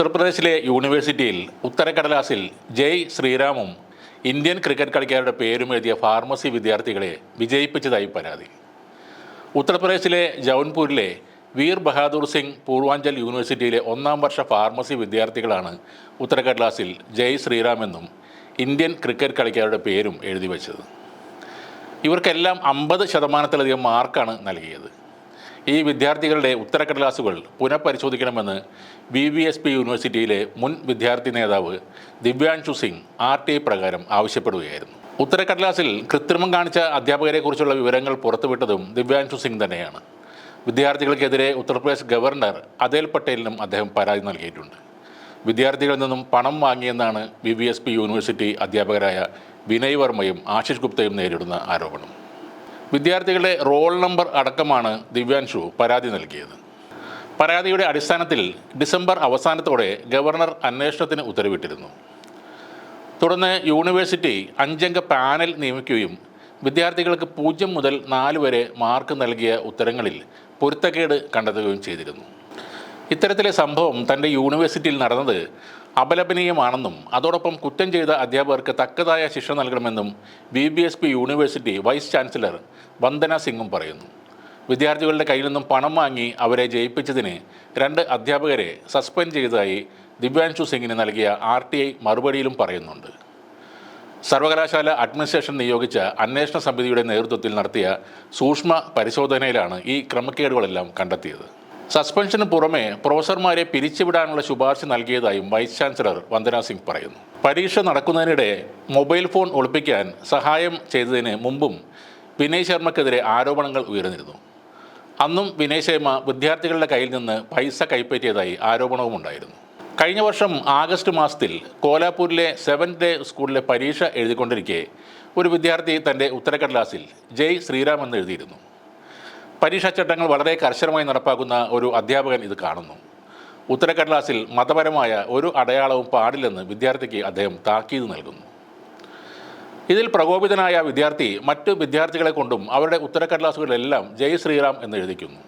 ഉത്തർപ്രദേശിലെ യൂണിവേഴ്സിറ്റിയിൽ ഉത്തരക്കടലാസിൽ ജയ് ശ്രീരാമും Indian cricket കളിക്കാരുടെ പേരും എഴുതിയ ഫാർമസി വിദ്യാർത്ഥികളെ വിജയിപ്പിച്ചതായി പരാതി. ഉത്തർപ്രദേശിലെ ജൗൻപൂരിലെ വീർ ബഹാദൂർ സിംഗ് പൂർവാഞ്ചൽ യൂണിവേഴ്സിറ്റിയിലെ ഒന്നാം വർഷ ഫാർമസി വിദ്യാർത്ഥികളാണ് ഉത്തരക്കടലാസിൽ ജയ് ശ്രീറാം എന്നും ഇന്ത്യൻ ക്രിക്കറ്റ് കളിക്കാരുടെ പേരും എഴുതി വച്ചത്. ഇവർക്കെല്ലാം അമ്പത് ശതമാനത്തിലധികം മാർക്കാണ് നൽകിയത്. ഈ വിദ്യാർത്ഥികളുടെ ഉത്തരക്കടലാസുകൾ പുനഃപരിശോധിക്കണമെന്ന് ബി ബി എസ് പി യൂണിവേഴ്സിറ്റിയിലെ മുൻ വിദ്യാർത്ഥി നേതാവ് Divyanshu Singh R T I പ്രകാരം ആവശ്യപ്പെടുകയായിരുന്നു. ഉത്തരക്കടലാസിൽ കൃത്രിമം കാണിച്ച അധ്യാപകരെക്കുറിച്ചുള്ള വിവരങ്ങൾ പുറത്തുവിട്ടതും ദിവ്യാൻഷു സിംഗ് തന്നെയാണ്. വിദ്യാർത്ഥികൾക്കെതിരെ ഉത്തർപ്രദേശ് ഗവർണർ അതേൽ പട്ടേലിനും അദ്ദേഹം പരാതി നൽകിയിട്ടുണ്ട്. വിദ്യാർത്ഥികളിൽ നിന്നും പണം വാങ്ങിയെന്നാണ് B B S P university അധ്യാപകരായ വിനയ് വർമ്മയും ആശിഷ് ഗുപ്തയും നേരിടുന്ന ആരോപണം. വിദ്യാർത്ഥികളുടെ റോൾ നമ്പർ അടക്കമാണ് ദിവ്യാൻഷു പരാതി നൽകിയത്. പരാതിയുടെ അടിസ്ഥാനത്തിൽ ഡിസംബർ അവസാനത്തോടെ ഗവർണർ അന്വേഷണത്തിന് ഉത്തരവിട്ടിരുന്നു. തുടർന്ന് യൂണിവേഴ്സിറ്റി അഞ്ചംഗ പാനൽ നിയമിക്കുകയും വിദ്യാർത്ഥികൾക്ക് പൂജ്യം മുതൽ നാല് വരെ മാർക്ക് നൽകിയ ഉത്തരങ്ങളിൽ പൊരുത്തക്കേട് കണ്ടെത്തുകയും ചെയ്തിരുന്നു. ഇത്തരത്തിലെ സംഭവം തന്റെ യൂണിവേഴ്സിറ്റിയിൽ നടന്നത് അപലപനീയമാണെന്നും അതോടൊപ്പം കുറ്റം ചെയ്ത അധ്യാപകർക്ക് തക്കതായ ശിക്ഷ നൽകണമെന്നും B B S P university vice chancellor Vandana സിംഗും പറയുന്നു. വിദ്യാർത്ഥികളുടെ കയ്യിൽ നിന്നും പണം വാങ്ങി അവരെ ജയിപ്പിച്ചതിന് രണ്ട് അധ്യാപകരെ സസ്പെൻഡ് ചെയ്തതായി ദിവ്യാൻഷു സിംഗിന് നൽകിയ ആർ ടി ഐ മറുപടിയിലും പറയുന്നുണ്ട്. സർവകലാശാല അഡ്മിനിസ്ട്രേഷൻ നിയോഗിച്ച അന്വേഷണ സമിതിയുടെ നേതൃത്വത്തിൽ നടത്തിയ സൂക്ഷ്മ പരിശോധനയിലാണ് ഈ ക്രമക്കേടുകളെല്ലാം കണ്ടെത്തിയത്. സസ്പെൻഷന് പുറമെ പ്രൊഫസർമാരെ പിരിച്ചുവിടാനുള്ള ശുപാർശ നൽകിയതായും വൈസ് ചാൻസലർ വന്ദന സിംഗ് പറയുന്നു. പരീക്ഷ നടക്കുന്നതിനിടെ മൊബൈൽ ഫോൺ ഒളിപ്പിക്കാൻ സഹായം ചെയ്തതിന് മുമ്പും വിനയ് ശർമ്മക്കെതിരെ ആരോപണങ്ങൾ ഉയർന്നിരുന്നു. അന്നും വിനയ് ശർമ്മ വിദ്യാർത്ഥികളുടെ കയ്യിൽ നിന്ന് പൈസ കൈപ്പറ്റിയതായി ആരോപണവും ഉണ്ടായിരുന്നു. കഴിഞ്ഞ വർഷം ആഗസ്റ്റ് മാസത്തിൽ കോലാപൂരിലെ സെവൻത് ഡേ സ്കൂളിലെ പരീക്ഷ എഴുതിക്കൊണ്ടിരിക്കെ ഒരു വിദ്യാർത്ഥി തന്റെ ഉത്തരക്കടലാസിൽ ജയ് ശ്രീറാം എന്ന് എഴുതിയിരുന്നു. പരീക്ഷാച്ചട്ടങ്ങൾ വളരെ കർശനമായി നടപ്പാക്കുന്ന ഒരു അധ്യാപകൻ ഇത് കാണുന്നു. ഉത്തരക്കടലാസിൽ മതപരമായ ഒരു അടയാളവും പാടില്ലെന്ന് വിദ്യാർത്ഥിക്ക് അദ്ദേഹം താക്കീത് നൽകുന്നു. ഇതിൽ പ്രകോപിതനായ വിദ്യാർത്ഥി മറ്റ് വിദ്യാർത്ഥികളെ കൊണ്ടും അവരുടെ ഉത്തരക്കടലാസുകളിലെല്ലാം ജയ് ശ്രീറാം എന്ന് എഴുതിക്കുന്നു.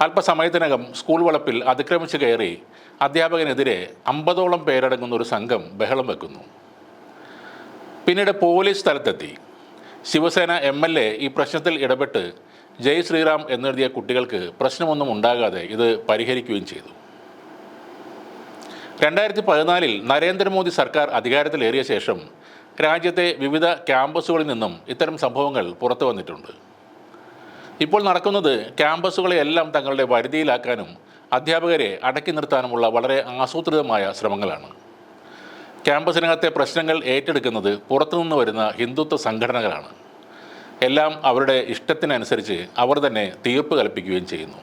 അല്പസമയത്തിനകം സ്കൂൾ വളപ്പിൽ അതിക്രമിച്ച് കയറി അധ്യാപകനെതിരെ അമ്പതോളം പേരടങ്ങുന്ന ഒരു സംഘം ബഹളം വെക്കുന്നു. പിന്നീട് പോലീസ് സ്ഥലത്തെത്തി. ശിവസേന എം എൽ എ ഈ പ്രശ്നത്തിൽ ഇടപെട്ട് ജയ് ശ്രീറാം എന്നെഴുതിയ കുട്ടികൾക്ക് പ്രശ്നമൊന്നും ഉണ്ടാകാതെ ഇത് പരിഹരിക്കുകയും ചെയ്തു. രണ്ടായിരത്തി പതിനാലിൽ നരേന്ദ്രമോദി സർക്കാർ അധികാരത്തിലേറിയ ശേഷം രാജ്യത്തെ വിവിധ ക്യാമ്പസുകളിൽ നിന്നും ഇത്തരം സംഭവങ്ങൾ പുറത്തു വന്നിട്ടുണ്ട്. ഇപ്പോൾ നടക്കുന്നത് ക്യാമ്പസുകളെയെല്ലാം തങ്ങളുടെ വരുതിയിലാക്കാനും അധ്യാപകരെ അടക്കി നിർത്താനുമുള്ള വളരെ ആസൂത്രിതമായ ശ്രമങ്ങളാണ്. ക്യാമ്പസിനകത്തെ പ്രശ്നങ്ങൾ ഏറ്റെടുക്കുന്നത് പുറത്തുനിന്ന് വരുന്ന ഹിന്ദുത്വ സംഘടനകളാണ്. എല്ലാം അവരുടെ ഇഷ്ടത്തിനനുസരിച്ച് അവർ തന്നെ തീർപ്പ് കൽപ്പിക്കുകയും ചെയ്യുന്നു.